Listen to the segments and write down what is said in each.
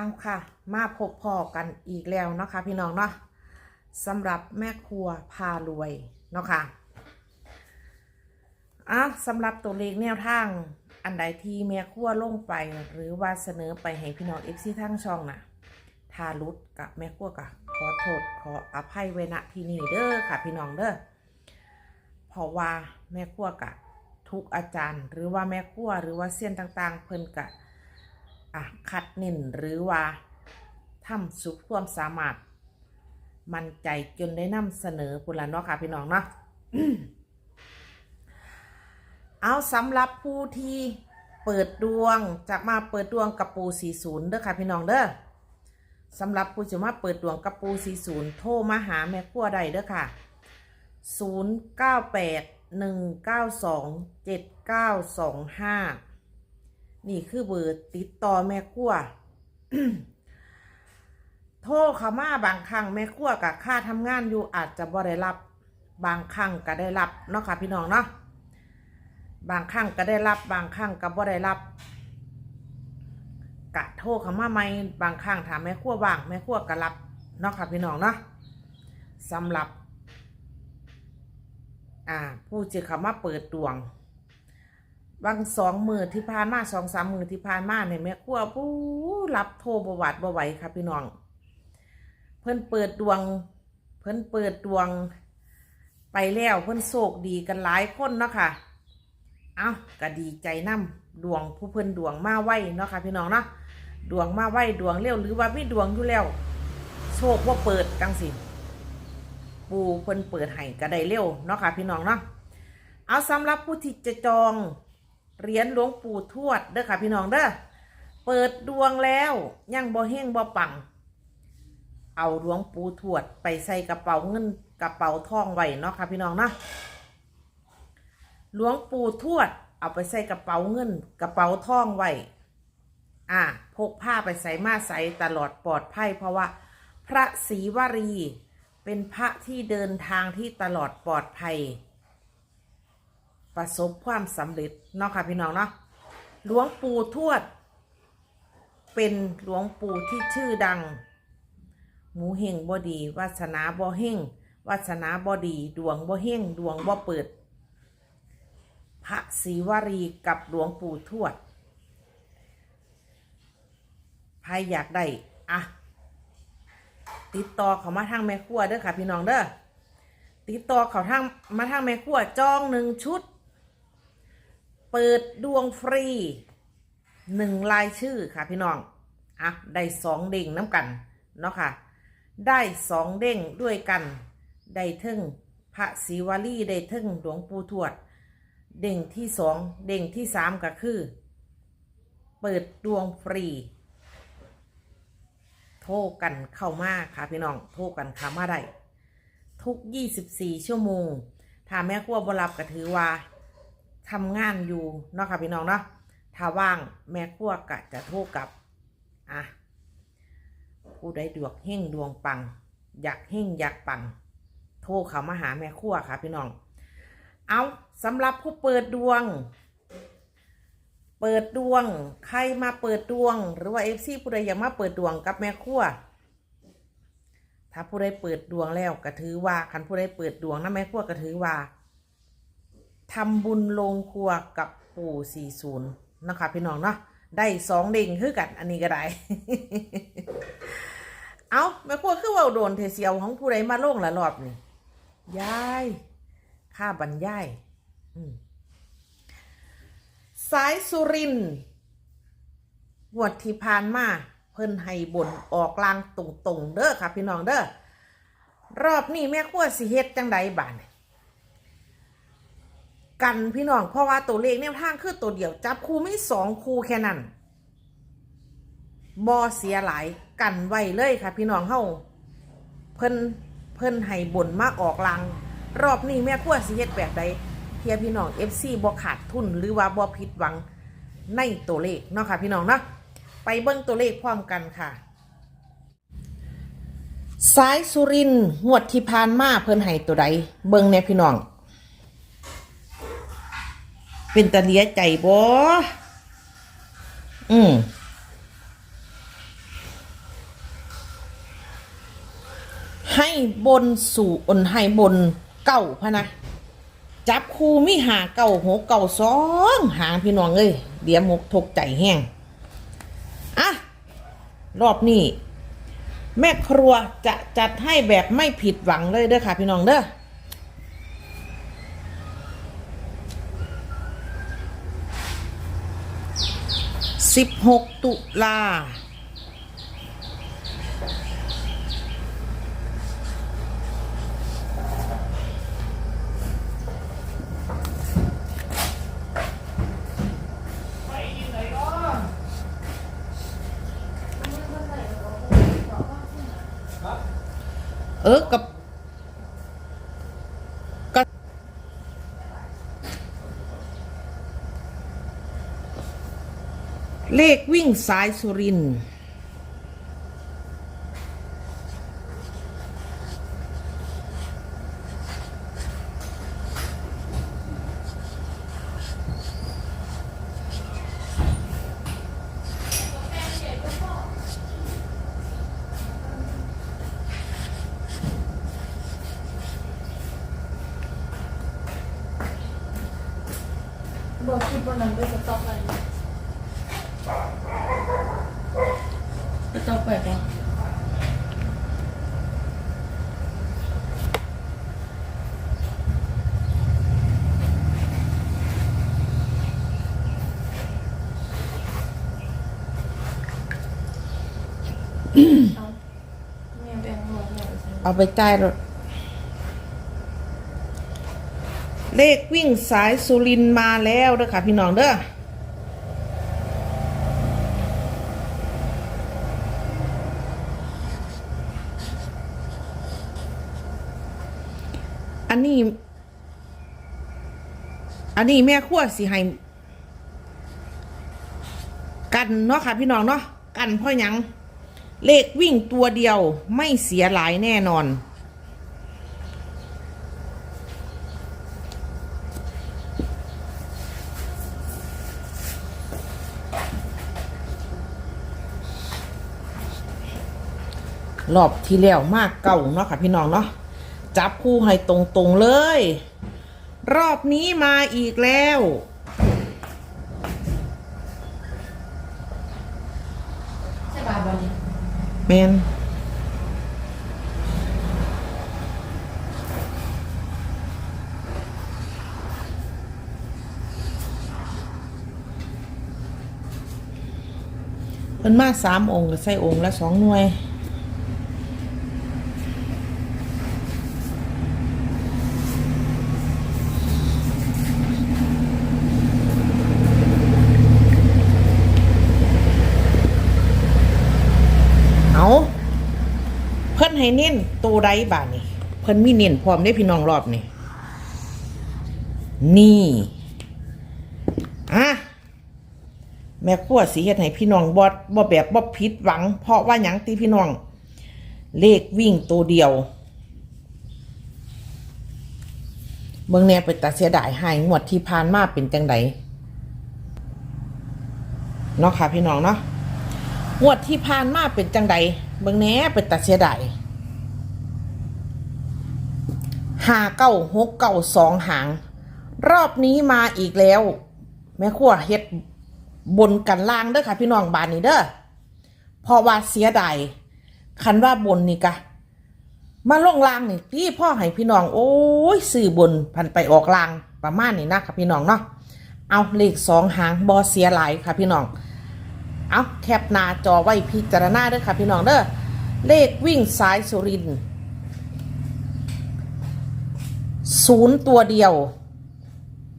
เอาค่ะ มาพบพอกันอีกแล้วเนาะคะพี่น้องเนาะสำหรับแม่ครัวพารวยเนาะค่ะอะสำหรับตัวเลขแนวทางอันใดที่แม่ครัวลงไปหรือว่าเสนอไปให้พี่น้องเอฟซีทางช่องน่ะทารุดกับแม่ครัวกับขอโทษขออภัยไว้ณที่นี่เด้อค่ะพี่น้องเด้อเพราะว่าแม่ครัวกับทุกอาจารย์ หรือว่าแม่ครัวหรือว่าเสี้ยนต่างๆ เพิ่นกะ อะคัดเน้นหรือว่าทำสุดความสามารถ มั่นใจจนได้นำเสนอพุ่นละเนาะค่ะพี่น้องเนาะเอาสำหรับผู้ที่เปิดดวงจากมาเปิดดวงกับปู40เด้อค่ะพี่น้องเด้อสำหรับผู้จะมาเปิดดวงกับปู40โทรมาหาแม่ครัวใดเด้อค่ะ 0981927925 นี่คือเบอร์ติดต่อแม่ครัวโทรเขามาบางครั้งแม่ครัวกับค่าทำงานอยู่อาจจะบ่ได้รับบางครั้งก็ได้รับเนาะค่ะพี่น้องเนาะบางครั้งก็ได้รับบางครั้งก็บ่ได้รับกะโทรเขามาไหมบางครั้งถามแม่ครัวว่างแม่ครัวก็รับเนาะค่ะพี่น้องเนาะสำหรับ อ่า ผู้จะเขามาเปิดดวง บางสองมือที่ผ่านมาสองสามมือที่ผ่านมาเนี่ยแม่ครัวผู้รับโทรบหวัดบไหวครับพี่น้อง เพิ่นเปิดดวง เพิ่นเปิดดวง ไปแล้วเพิ่นโศกดีกันหลายคนเนาะค่ะ เอาก็ดีใจนำดวงผู้เพิ่นดวงมาไหวเนาะค่ะพี่น้องเนาะดวงมาไหวดวงเร็วหรือว่าไม่ดวงอยู่แล้ว โชคว่าเปิดจังสิปูเพิ่นเปิดให้ก็ได้เร็วเนาะค่ะพี่น้องเนาะเอาสำหรับผู้ที่จะจอง เหรียญหลวงปู่ทวดเด้อค่ะพี่น้องเด้อเปิดดวงแล้วยังบ่เฮงบ่ปัง เอาหลวงปู่ทวดไปใส่กระเป๋าเงินกระเป๋าทองไว้เนาะค่ะพี่น้องเนาะหลวงปู่ทวด เอาไปใส่กระเป๋าเงิน กระเป๋าทองไว้อ่าพกผ้าไปใส่มาใส่ตลอดปลอดภัยเพราะว่า พระศรีวรี เป็นพระที่เดินทางที่ตลอดปลอดภัย ประสบความสำเร็จเนาะค่ะพี่น้องเนาะหลวงปู่ทวด เป็นหลวงปู่ที่ชื่อดัง หมูเฮงบ่ดีวาสนาบ่เฮงวาสนาบ่ดี ดวงบ่เฮงดวงบ่เปิด พระศรีวรีกับหลวงปู่ทวดใครอยากได้อะติดต่อเขามาทางแม่ครัวเด้อค่ะพี่น้องเด้อติดต่อเขาทางมาทางแม่ครัวจองหนึ่งชุด เปิดดวงฟรีหนึ่งรายชื่อค่ะพี่น้อง อะ ได้สองเด้งน้ำกัน เนาะค่ะ ได้สองเด้งด้วยกัน ได้ทึ่งพระศิวลีได้ทึ่งหลวงปู่ทวด เด้งที่สองเด้งที่สามก็คือ เปิดดวงฟรี โทรกันเข้ามาค่ะพี่น้อง โทรกันเข้ามาได้ ทุก 24 ชั่วโมงถ้าแม่ครัวบรับก็ถือว่า ทำงานอยู่เนาะค่ะพี่น้องเนาะถ้าว่างแม่ครัวก็จะโทรกลับอะผู้ใดดวงเฮ่งดวงปัง อยากเฮ่งอยากปัง โทรเข้ามาหาแม่ครัวค่ะพี่น้อง เอาสำหรับผู้เปิดดวง เปิดดวง ใครมาเปิดดวง หรือว่าเอฟซีผู้ใดอยากมาเปิดดวงกับแม่ครัวถ้าผู้ใดเปิดดวงแล้วก็ถือว่าคันผู้ใดเปิดดวงนะแม่ครัวก็ถือว่า ทำบุญลงครัวกับปู่สี่ศูนย์นะคะ พี่น้องเนาะได้สองเด้งคือกัน อันนี้ก็ได้ เอาแม่ครัวคือว่าโดนเทเซียวของผู้ใดมาลงละรอบนี่ยายค่าบรรยายสายสุรินทร์วดที่ผ่านมา เพิ่นให้บนออกลางตรงๆเด้อค่ะ พี่น้องเด้อรอบนี้แม่ครัวสิเฮ็ดจังใดบาน กันพี่น้อง เพราะว่าตัวเลขแนวทางคือตัวเดียว จับคู่ไม่สองคู่แค่นั้นบอเสียหลายกันไว้เลยค่ะ พี่น้องเฮาเพิ่นเพิ่นให้บ่นมาออกลางรอบนี้แม่ครัวสิเฮ็ดแบบใดเพียพี่น้อง FC บ่ขาดทุนหรือว่าบ่ผิดหวังในตัวเลขเนาะค่ะ พี่น้องเนาะไปเบิ้งตัวเลขพร้อมกันค่ะสายสุรินงวดที่ผ่านมาเพิ่นให้ตัวใด เบิ้งเนี่ยพี่น้อง เป็นตะเลียใจบ่อืมให้บนสู่อ่นให้บนเก่าพะนะจับคูมิหาเก่าหกเก่าสองหางพี่น้องเอ้ยเดี๋ยวมกทกใจแห้งอะรอบนี้ แม่ครัวจะจัดให้แบบไม่ผิดหวังเลยเด้อค่ะพี่น้องเด้อ สิบหกตุลาเออกับกับ เลขวิ่งสายสุรินบอกคิดว่านั้นด้วยสต็อกอะไร สต็อกไปก่อนเอาไปใส่เอาไปจ่ายรถ เลขวิ่งสายสุรินมาแล้วเด้อค่ะพี่น้องเด้อ อันนี้ อันนี้แม่ขั้วสิให้กันเนาะค่ะพี่น้องเนาะกันเพราะยัง เลขวิ่งตัวเดียวไม่เสียหลายแน่นอน รอบที่แล้วมากเก่าเนาะค่ะพี่น้องเนาะ จับคู่ให้ตรงๆเลย รอบนี้มาอีกแล้ว ใช่บาบอลแมนเพิ่นมาสามองค์ก็ใส่องค์ละสองหน่วย เอาเพิ่น ให้เน้นตัวใดบาดนี่เพิ่นมีเน้นพร้อมได้พี่น้องรอบนี่นี่อะแม่ขั้วสีเฮ็ดให้พี่น้องบ่บ่แบบบ่ผิดหวัง เพราะว่าหยังตีพี่น้อง เลขวิ่งตัวเดียวเบิ่งแน่เป็นตาเสียดายให้งวดที่ผ่านมาเป็นจังไดเนาะค่ะพี่น้องเนาะงวดที่ผ่านมาเป็นจังใดเบิ่งแน่เป็นตาเสียดาย หาเก้าหกเก้าสองหาง รอบนี้มาอีกแล้ว แม่ขั้วเฮ็ดบนกันล่างเด้อค่ะ พี่น้องบานนี้เด้อเพราะว่าเสียดายคันว่าบนนี่กะ มาลงล่างนี่พี่พ่อให้พี่น้อง โอ้ยสื่อบนพันไปออกล่างประมาณนี้นะค่ะพี่น้องเนาะเอาเลขสองหางบอเสียหลายค่ะพี่น้อง เอาแคปหน้าจอไว้พิจารณาเด้อค่ะพี่น้องเด้อเลขวิ่งสายสุรินทร์ ศูนย์ตัวเดียว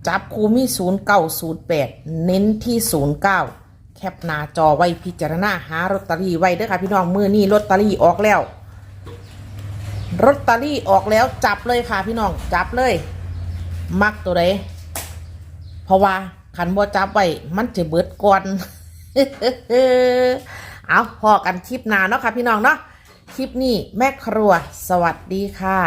จับคูมีศูนย์เก้าศูนย์แปดเน้นที่ศูนย์เก้าแคปหน้าจอไว้พิจารณาหาลอตเตอรี่ไว้เด้อค่ะพี่น้องมือนี้ลอตเตอรี่ออกแล้วลอตเตอรี่ออกแล้วจับเลยค่ะพี่น้องจับเลย มักตัวใดเพราะว่าขันบ่จับไว้มันจะเบิดก่อนเอาพอกันคลิปหน้าเนาะค่ะพี่น้องเนาะคลิปนี้แม่ครัว สวัสดีค่ะ